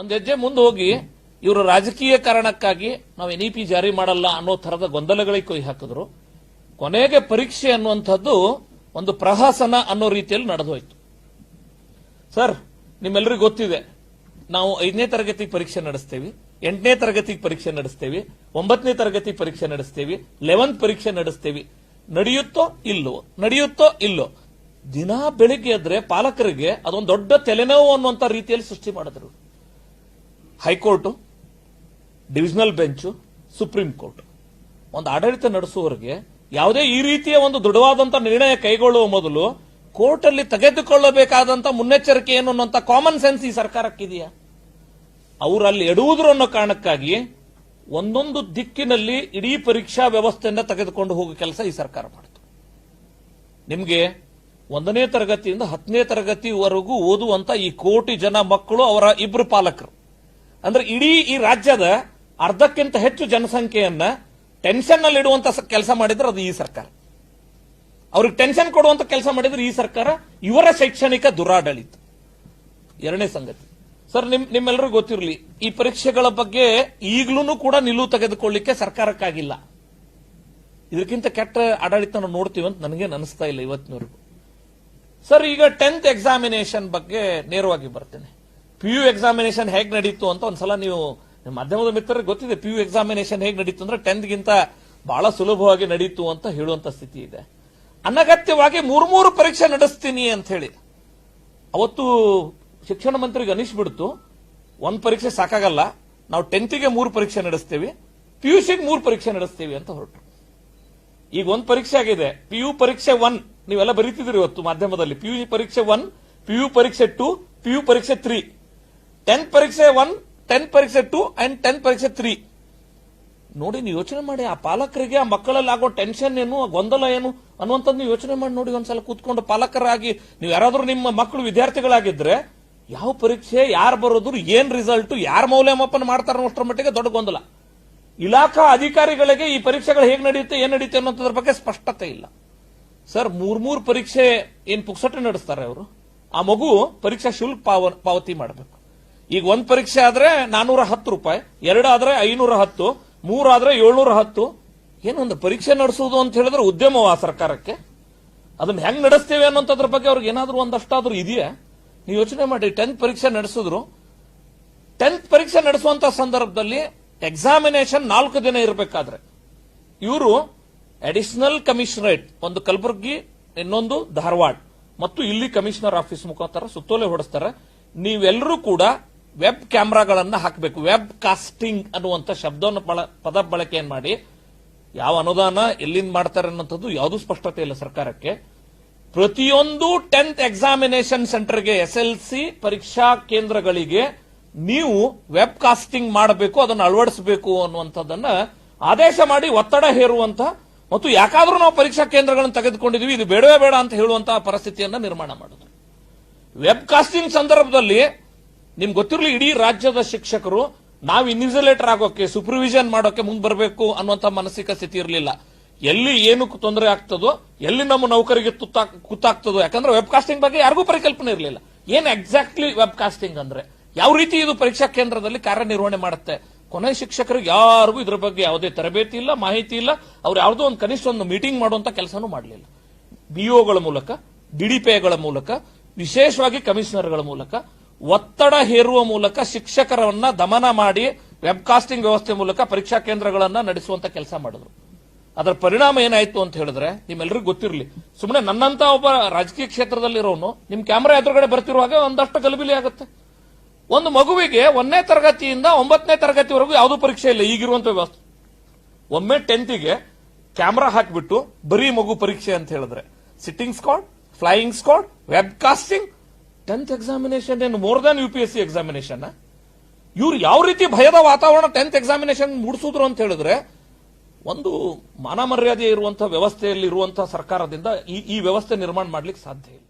ಒಂದ್ ಹೆಜ್ಜೆ ಮುಂದೆ ಹೋಗಿ ಇವರು ರಾಜಕೀಯ ಕಾರಣಕ್ಕಾಗಿ ನಾವು ಎನ್ ಇ ಪಿ ಜಾರಿ ಮಾಡಲ್ಲ ಅನ್ನೋ ತರದ ಗೊಂದಲಗಳಿಗೆ ಕೊಯ್ ಹಾಕಿದ್ರು. ಕೊನೆಗೆ ಪರೀಕ್ಷೆ ಅನ್ನುವಂಥದ್ದು ಒಂದು ಪ್ರಹಸನ ಅನ್ನೋ ರೀತಿಯಲ್ಲಿ ನಡೆದು ಹೋಯ್ತು ಸರ್ ನಿಮ್ಮೆಲ್ಲರಿಗೂ ಗೊತ್ತಿದೆ, ನಾವು ಐದನೇ ತರಗತಿ ಪರೀಕ್ಷೆ ನಡೆಸ್ತೇವೆ, ಎಂಟನೇ ತರಗತಿ ಪರೀಕ್ಷೆ ನಡೆಸ್ತೇವೆ, ಒಂಬತ್ತನೇ ತರಗತಿ ಪರೀಕ್ಷೆ ನಡೆಸ್ತೇವೆ, ಲೆವೆಂತ್ ಪರೀಕ್ಷೆ ನಡೆಸ್ತೇವೆ. ನಡೆಯುತ್ತೋ ಇಲ್ಲೋ ನಡೆಯುತ್ತೋ ಇಲ್ಲೋ? ದಿನ ಬೆಳಿಗ್ಗೆ ಎದ್ರೆ ಪಾಲಕರಿಗೆ ಅದೊಂದು ದೊಡ್ಡ ತಲೆನೋವು ಅನ್ನುವಂತ ರೀತಿಯಲ್ಲಿ ಸೃಷ್ಟಿ ಮಾಡಿದ್ರು. High court divisional bench, supreme court. ಒಂದು ಆಡಳಿತ ನಡೆಸುವವರಿಗೆ ಯಾವುದೇ ಈ ರೀತಿಯ ಒಂದು ದೃಢವಾದಂಥ ನಿರ್ಣಯ ಕೈಗೊಳ್ಳುವ ಮೊದಲು ಕೋರ್ಟ್ ಅಲ್ಲಿ ತೆಗೆದುಕೊಳ್ಳಬೇಕಾದಂತಹ ಮುನ್ನೆಚ್ಚರಿಕೆ ಏನು ಅನ್ನುವಂತ ಕಾಮನ್ ಸೆನ್ಸ್ ಈ ಸರ್ಕಾರಕ್ಕಿದೆಯಾ? ಅವರಲ್ಲಿ ಎಡುವುದರ ಎಡುವುದ್ರ ಅನ್ನೋ ಕಾರಣಕ್ಕಾಗಿ ಒಂದೊಂದು ದಿಕ್ಕಿನಲ್ಲಿ ಇಡೀ ಪರೀಕ್ಷಾ ವ್ಯವಸ್ಥೆಯನ್ನು ತೆಗೆದುಕೊಂಡು ಹೋಗುವ ಕೆಲಸ ಈ ಸರ್ಕಾರ ಮಾಡಿತು. ನಿಮಗೆ ಒಂದನೇ ತರಗತಿಯಿಂದ ಹತ್ತನೇ ತರಗತಿವರೆಗೂ ಓದುವಂತ ಈ ಕೋಟಿ ಜನ ಮಕ್ಕಳು ಅವರ ಇಬ್ಬರು ಪಾಲಕರು. ಅಂದ್ರೆ ಇಡೀ ಈ ರಾಜ್ಯದ ಅರ್ಧಕ್ಕಿಂತ ಹೆಚ್ಚು ಜನಸಂಖ್ಯೆಯನ್ನ ಟೆನ್ಷನ್ನಲ್ಲಿ ಇಡುವಂತ ಕೆಲಸ ಮಾಡಿದ್ರೆ ಅದು ಈ ಸರ್ಕಾರ. ಅವ್ರಿಗೆ ಟೆನ್ಷನ್ ಕೊಡುವಂತ ಕೆಲಸ ಮಾಡಿದ್ರೆ ಈ ಸರ್ಕಾರ ಇವರ ಶೈಕ್ಷಣಿಕ ದುರಾಡಳಿತ. ಎರಡನೇ ಸಂಗತಿ. ಸರ್, ನಿಮ್ ನಿಮ್ಮೆಲ್ಲರಿಗೂ ಗೊತ್ತಿರಲಿ, ಈ ಪರೀಕ್ಷೆಗಳ ಬಗ್ಗೆ ಈಗಲೂ ಕೂಡ ನಿಲುವು ತೆಗೆದುಕೊಳ್ಳಿಕ್ಕೆ ಸರ್ಕಾರಕ್ಕಾಗಿಲ್ಲ. ಇದಕ್ಕಿಂತ ಕೆಟ್ಟ ಆಡಳಿತ ನೋಡ್ತೀವಿ ಅಂತ ನನಗೆ ಅನಿಸ್ತಾ ಇಲ್ಲ ಇವತ್ತಿನವರೆಗೂ. ಸರ್, ಈಗ ಟೆಂತ್ ಎಕ್ಸಾಮಿನೇಷನ್ ಬಗ್ಗೆ ನೇರವಾಗಿ ಬರ್ತೇನೆ. ಪಿ ಯು ಎಕ್ಸಾಮಿನೇಷನ್ ಹೇಗೆ ನಡೀತು ಅಂತ ಒಂದ್ಸಲ ನೀವು ಮಾಧ್ಯಮದ ಮಿತ್ರರಿಗೆ ಗೊತ್ತಿದೆ ಪಿ ಯು ಎಕ್ಸಾಮಿನೇಷನ್ ಹೇಗೆ ನಡೀತು ಅಂದ್ರೆ ಟೆಂತ್ ಗಿಂತ ಬಹಳ ಸುಲಭವಾಗಿ ನಡೀತು ಅಂತ ಹೇಳುವಂತ ಸ್ಥಿತಿ ಇದೆ. ಅನಗತ್ಯವಾಗಿ ಮೂರು ಮೂರು ಪರೀಕ್ಷೆ ನಡೆಸ್ತೀನಿ ಅಂತ ಹೇಳಿ. ಅವತ್ತು ಶಿಕ್ಷಣ ಮಂತ್ರಿಗೆ ಅನಿಸ್ಬಿಡ್ತು. ಒಂದ್ ಪರೀಕ್ಷೆ ಸಾಕಾಗಲ್ಲ. ನಾವು ಟೆಂತ್ಗೆ ಮೂರು ಪರೀಕ್ಷೆ ನಡೆಸ್ತೇವೆ. ಪಿ ಯು ಸಿಗೆ ಮೂರು ಪರೀಕ್ಷೆ ನಡೆಸ್ತೇವೆ ಅಂತ ಹೊರಟು. ಈಗ ಒಂದ್ ಪರೀಕ್ಷೆ ಆಗಿದೆ. ಪಿ ಯು ಪರೀಕ್ಷೆ ಒನ್ ನೀವೆಲ್ಲ ಬರೀತಿದ್ರಿ ಇವತ್ತು ಮಾಧ್ಯಮದಲ್ಲಿ. ಪಿ ಯು ಪರೀಕ್ಷೆ ಒನ್ ಪಿ ಯು ಪರೀಕ್ಷೆ ಟು ಪಿ ಯು ಪರೀಕ್ಷೆ ತ್ರೀ ಟೆಂತ್ ಪರೀಕ್ಷೆ ಒನ್ ಟೆಂತ್ ಪರೀಕ್ಷೆ ಟೂ ಅಂಡ್ ಟೆನ್ ಪರೀಕ್ಷೆ ತ್ರೀ ನೋಡಿ, ನೀವು ಯೋಚನೆ ಮಾಡಿ, ಆ ಪಾಲಕರಿಗೆ, ಆ ಮಕ್ಕಳಲ್ಲಿ ಆಗೋ ಟೆನ್ಷನ್ ಏನು ಗೊಂದಲ ಏನು ಅನ್ನುವಂಥದ್ದು ನೀವು ಯೋಚನೆ ಮಾಡಿ ನೋಡಿ, ಒಂದ್ಸಲ ಕೂತ್ಕೊಂಡು ಪಾಲಕರಾಗಿ, ನೀವು ಯಾರಾದ್ರೂ ನಿಮ್ಮ ಮಕ್ಕಳು ವಿದ್ಯಾರ್ಥಿಗಳಾಗಿದ್ರೆ, ಯಾವ ಪರೀಕ್ಷೆ, ಯಾರು ಬರೋದ್ರು ಏನ್ ರಿಸಲ್ಟ್ ಯಾರು ಮೌಲ್ಯಮಾಪನ ಮಾಡ್ತಾರೆ ಅಷ್ಟರ ಮಟ್ಟಿಗೆ ದೊಡ್ಡ ಗೊಂದಲ. ಇಲಾಖಾ ಅಧಿಕಾರಿಗಳಿಗೆ ಈ ಪರೀಕ್ಷೆಗಳು ಹೇಗೆ ನಡೆಯುತ್ತೆ, ಏನ್ ನಡೆಯುತ್ತೆ ಅನ್ನೋದ್ರ ಬಗ್ಗೆ ಸ್ಪಷ್ಟತೆ ಇಲ್ಲ. ಸರ್, ಮೂರ್ ಮೂರ್ ಪರೀಕ್ಷೆ ಏನ್ ಪುಕ್ಸಟ್ಟೆ ನಡೆಸ್ತಾರೆ ಅವರು. ಆ ಮಗು ಪರೀಕ್ಷಾ ಶುಲ್ಕ ಪಾವ- ಪಾವತಿ ಮಾಡಬೇಕು. ಈಗ ಒಂದ್ ಪರೀಕ್ಷೆ ಆದ್ರೆ ನಾನೂರ ಹತ್ತು ರೂಪಾಯಿ ಎರಡಾದ್ರೆ ಐನೂರ ಹತ್ತು ಮೂರಾದ್ರೆ ಏಳ್ನೂರ ಹತ್ತು. ಏನೊಂದು ಪರೀಕ್ಷೆ ನಡೆಸುವುದು ಅಂತ ಹೇಳಿದ್ರೆ ಉದ್ಯಮವ ಸರ್ಕಾರಕ್ಕೆ? ಅದನ್ನ ಹೆಂಗ್ ನಡೆಸ್ತೇವೆ ಅನ್ನೋಂಥದ್ರ ಬಗ್ಗೆ ಅವ್ರಿಗೆ ಏನಾದ್ರೂ ಒಂದಷ್ಟಾದ್ರೂ ಇದೆಯಾ? ನೀವು ಯೋಚನೆ ಮಾಡಿ. ಟೆಂತ್ ಪರೀಕ್ಷೆ ನಡೆಸಿದ್ರು. ಟೆಂತ್ ಪರೀಕ್ಷೆ ನಡೆಸುವಂತ ಸಂದರ್ಭದಲ್ಲಿ ಎಕ್ಸಾಮಿನೇಷನ್ ನಾಲ್ಕು ದಿನ ಇರಬೇಕಾದ್ರೆ. ಇವರು ಅಡಿಷನಲ್ ಕಮಿಷನರೇಟ್ ಒಂದು ಕಲಬುರಗಿ, ಇನ್ನೊಂದು ಧಾರವಾಡ. ಮತ್ತು ಇಲ್ಲಿ ಕಮಿಷನರ್ ಆಫೀಸ್ ಮುಖಾಂತರ ಸುತ್ತೋಲೆ ಹೊಡೆಸ್ತಾರೆ. ನೀವೆಲ್ಲರೂ ಕೂಡ ವೆಬ್ ಕ್ಯಾಮ್ರಾಗಳನ್ನು ಹಾಕಬೇಕು. ವೆಬ್ ಕಾಸ್ಟಿಂಗ್ ಅನ್ನುವಂತ ಶಬ್ದವನ್ನು ಪದ ಬಳಕೆಯನ್ನು ಮಾಡಿ ಯಾವ ಅನುದಾನ ಎಲ್ಲಿಂದ ಮಾಡ್ತಾರೆ ಅನ್ನೋಂಥದ್ದು ಯಾವುದೂ ಸ್ಪಷ್ಟತೆ ಇಲ್ಲ ಸರ್ಕಾರಕ್ಕೆ. ಪ್ರತಿಯೊಂದು ಟೆಂತ್ ಎಕ್ಸಾಮಿನೇಷನ್ ಸೆಂಟರ್ಗೆ ಎಸ್ ಎಲ್ ಸಿ ಪರೀಕ್ಷಾ ಕೇಂದ್ರಗಳಿಗೆ ನೀವು ವೆಬ್ ಕಾಸ್ಟಿಂಗ್ ಮಾಡಬೇಕು, ಅದನ್ನು ಅಳವಡಿಸಬೇಕು ಅನ್ನುವಂಥದ್ದನ್ನ ಆದೇಶ ಮಾಡಿ ಒತ್ತಡ ಹೇರುವಂತ ಮತ್ತು ಯಾಕಾದರೂ ನಾವು ಪರೀಕ್ಷಾ ಕೇಂದ್ರಗಳನ್ನು ತೆಗೆದುಕೊಂಡಿದೀವಿ, ಇದು ಬೇಡವೇ ಬೇಡ ಅಂತ ಹೇಳುವಂತಹ ಪರಿಸ್ಥಿತಿಯನ್ನು ನಿರ್ಮಾಣ ಮಾಡೋದು. ವೆಬ್ ಕಾಸ್ಟಿಂಗ್ ಸಂದರ್ಭದಲ್ಲಿ ನಿಮ್ಗೆ ಗೊತ್ತಿರಲಿ, ಇಡೀ ರಾಜ್ಯದ ಶಿಕ್ಷಕರು ನಾವು ಇನ್ವಿಜಿಲೇಟರ್ ಆಗೋಕೆ ಸೂಪರ್ವಿಷನ್ ಮಾಡೋಕೆ ಮುಂದೆ ಬರಬೇಕು ಅನ್ನುವಂಥ ಮಾನಸಿಕ ಸ್ಥಿತಿ ಇರಲಿಲ್ಲ. ಎಲ್ಲಿ ಏನು ತೊಂದರೆ ಆಗ್ತದೋ, ಎಲ್ಲಿ ನಮ್ಮ ನೌಕರಿಗೆ ತುತ್ತಾ ಯಾಕಂದ್ರೆ ವೆಬ್ ಕಾಸ್ಟಿಂಗ್ ಬಗ್ಗೆ ಯಾರಿಗೂ ಪರಿಕಲ್ಪನೆ ಇರಲಿಲ್ಲ. ಏನ್ ಎಕ್ಸಾಕ್ಟ್ಲಿ ವೆಬ್ ಕಾಸ್ಟಿಂಗ್ ಅಂದ್ರೆ? ಯಾವ ರೀತಿ ಇದು ಪರೀಕ್ಷಾ ಕೇಂದ್ರದಲ್ಲಿ ಕಾರ್ಯನಿರ್ವಹಣೆ ಮಾಡುತ್ತೆ? ಕೊನೆ ಶಿಕ್ಷಕರಿಗೆ ಯಾರಿಗೂ ಇದ್ರ ಬಗ್ಗೆ ಯಾವುದೇ ತರಬೇತಿ ಇಲ್ಲ, ಮಾಹಿತಿ ಇಲ್ಲ. ಅವ್ರು ಯಾವುದೋ ಒಂದು ಕನಿಷ್ಠ ಒಂದು ಮೀಟಿಂಗ್ ಮಾಡುವಂತ ಕೆಲಸನೂ ಮಾಡಲಿಲ್ಲ. ಬಿಒಗಳ ಮೂಲಕ ಡಿಡಿಪಿಐಗಳ ಮೂಲಕ, ವಿಶೇಷವಾಗಿ ಕಮಿಷನರ್ಗಳ ಮೂಲಕ ಒತ್ತಡ ಹೇರುವ ಮೂಲಕ ಶಿಕ್ಷಕರನ್ನ ದಮನ ಮಾಡಿ ವೆಬ್ಕಾಸ್ಟಿಂಗ್ ವ್ಯವಸ್ಥೆ ಮೂಲಕ ಪರೀಕ್ಷಾ ಕೇಂದ್ರಗಳನ್ನ ನಡೆಸುವಂತ ಕೆಲಸ ಮಾಡಿದ್ರು. ಅದರ ಪರಿಣಾಮ ಏನಾಯ್ತು ಅಂತ ಹೇಳಿದ್ರೆ ನಿಮ್ಮೆಲ್ಲರಿಗೂ ಗೊತ್ತಿರಲಿ. ಸುಮ್ಮನೆ ನನ್ನಂತ ಒಬ್ಬ ರಾಜಕೀಯ ಕ್ಷೇತ್ರದಲ್ಲಿರೋನು, ನಿಮ್ ಕ್ಯಾಮರಾ ಎದುರುಗಡೆ ಬರ್ತಿರುವಾಗ ಒಂದಷ್ಟು ಗಲಿಬಿಲಿ ಆಗುತ್ತೆ. ಒಂದು ಮಗುವಿಗೆ ಒಂದನೇ ತರಗತಿಯಿಂದ ಒಂಬತ್ತನೇ ತರಗತಿವರೆಗೂ ಯಾವುದೂ ಪರೀಕ್ಷೆ ಇಲ್ಲ, ಈಗಿರುವಂತ ವ್ಯವಸ್ಥೆ. ಒಮ್ಮೆ ಟೆಂತಿಗೆ ಕ್ಯಾಮ್ರಾ ಹಾಕಿಬಿಟ್ಟು, ಬರೀ ಮಗು ಪರೀಕ್ಷೆ ಅಂತ ಹೇಳಿದ್ರೆ sitting squad flying squad web casting tenth examination ಏನು? More than U P S C examination ಇವ್ರು ಯಾವ ರೀತಿ ಭಯದ ವಾತಾವರಣ ಟೆಂತ್ ಎಕ್ಸಾಮಿನೇಷನ್ ಮೂಡಿಸಿದ್ರು ಅಂತ ಹೇಳಿದ್ರೆ, ಒಂದು ಮಾನ ಮರ್ಯಾದೆ ಇರುವಂತಹ ವ್ಯವಸ್ಥೆಯಲ್ಲಿ ಇರುವಂತಹ ಸರ್ಕಾರದಿಂದ ಈ ವ್ಯವಸ್ಥೆ ನಿರ್ಮಾಣ ಮಾಡ್ಲಿಕ್ಕೆ ಸಾಧ್ಯ ಇಲ್ಲ.